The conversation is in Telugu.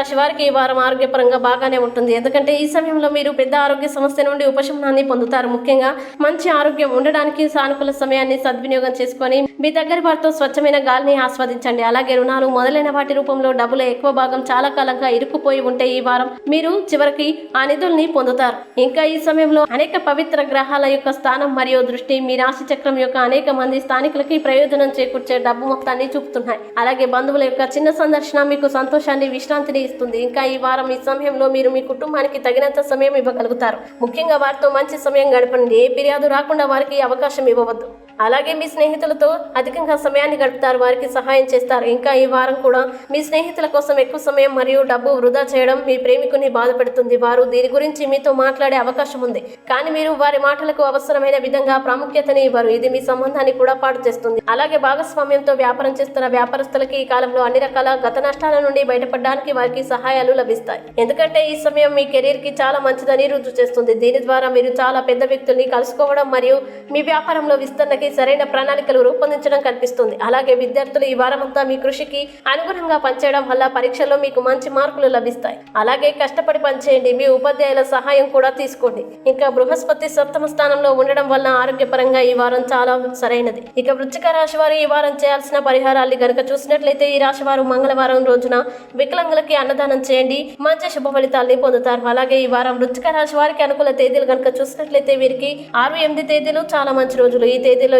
రాశి వారికి ఈ వారం ఆరోగ్యపరంగా బాగానే ఉంటుంది. ఎందుకంటే ఈ సమయంలో మీరు పెద్ద ఆరోగ్య సమస్య నుండి ఉపశమనాన్ని పొందుతారు. ముఖ్యంగా మంచి ఆరోగ్యం ఉండడానికి సానుకూల సమయాన్ని సద్వినియోగం చేసుకొని మీ దగ్గర వారితో స్వచ్ఛమైన గాలిని ఆస్వాదించండి. అలాగే రుణాలు మొదలైన వాటి రూపంలో డబ్బుల ఎక్కువ భాగం చాలా కాలంగా ఇరుక్కుపోయి ఉంటే ఈ వారం మీరు చివరికి ఆ నిధుల్ని పొందుతారు. ఇంకా ఈ సమయంలో అనేక పవిత్ర గ్రహాల యొక్క స్థానం మరియు దృష్టి మీ రాశి చక్రం యొక్క అనేక మంది స్థానికులకి ప్రయోజనం చేకూర్చే డబ్బు మొత్తాన్ని చూపుతున్నాయి. అలాగే బంధువుల యొక్క చిన్న సందర్శన మీకు సంతోషాన్ని విశ్రాంతిని ఇస్తుంది ఇంకా ఈ వారం ఈ సమయంలో మీరు మీ కుటుంబానికి తగినంత సమయం ఇవ్వగలుగుతారు. ముఖ్యంగా వారితో మంచి సమయం గడపండి. ఏ ఫిర్యాదు రాకుండా వారికి అవకాశం ఇవ్వవద్దు. అలాగే మీ స్నేహితులతో అధికంగా సమయాన్ని గడుపుతారు వారికి సహాయం చేస్తారు. ఇంకా ఈ వారం కూడా మీ స్నేహితుల కోసం ఎక్కువ సమయం మరియు డబ్బు వృధా చేయడం మీ ప్రేమికుని బాధపెడుతుంది. వారు దీని గురించి మీతో మాట్లాడే అవకాశం ఉంది. కానీ మీరు వారి మాటలకు అవసరమైన విధంగా ప్రాముఖ్యతని ఇవ్వరు. ఇది మీ సంబంధాన్ని కూడా పాటు చేస్తుంది. అలాగే భాగస్వామ్యంతో వ్యాపారం చేస్తున్న వ్యాపారస్తులకి ఈ కాలంలో అన్ని రకాల గత నష్టాల నుండి బయటపడడానికి వారికి సహాయాలు లభిస్తాయి. ఎందుకంటే ఈ సమయం మీ కెరీర్కి చాలా మంచిదని రుజువు చేస్తుంది. దీని ద్వారా మీరు చాలా పెద్ద వ్యక్తుల్ని కలుసుకోవడం మరియు మీ వ్యాపారంలో విస్తరణకి సరైన ప్రణాళికలు రూపొందించడం కనిపిస్తుంది. అలాగే విద్యార్థులు ఈ వారమంతా మీ కృషికి అనుగుణంగా పనిచేయడం వల్ల పరీక్షల్లో మీకు మంచి మార్కులు లభిస్తాయి. అలాగే కష్టపడి పనిచేయండి. మీ ఉపాధ్యాయుల సహాయం కూడా తీసుకోండి. ఇంకా బృహస్పతి సప్తమ స్థానంలో ఉండడం వల్ల ఆరోగ్యపరంగా ఈ వారం చాలా సరైనది. ఇక వృచ్చిక రాశి వారు ఈ వారం చేయాల్సిన పరిహారాలు గనక చూసినట్లయితే ఈ రాశి వారు మంగళవారం రోజున వికలాంగులకి అన్నదానం చేయండి. మంచి శుభ ఫలితాల్ని పొందుతారు. అలాగే ఈ వారం వృచ్చిక రాశి వారికి అనుకూల తేదీలు గనక చూసినట్లయితే వీరికి ఆరు ఎనిమిది తేదీలు చాలా మంచి రోజులు. ఈ తేదీలో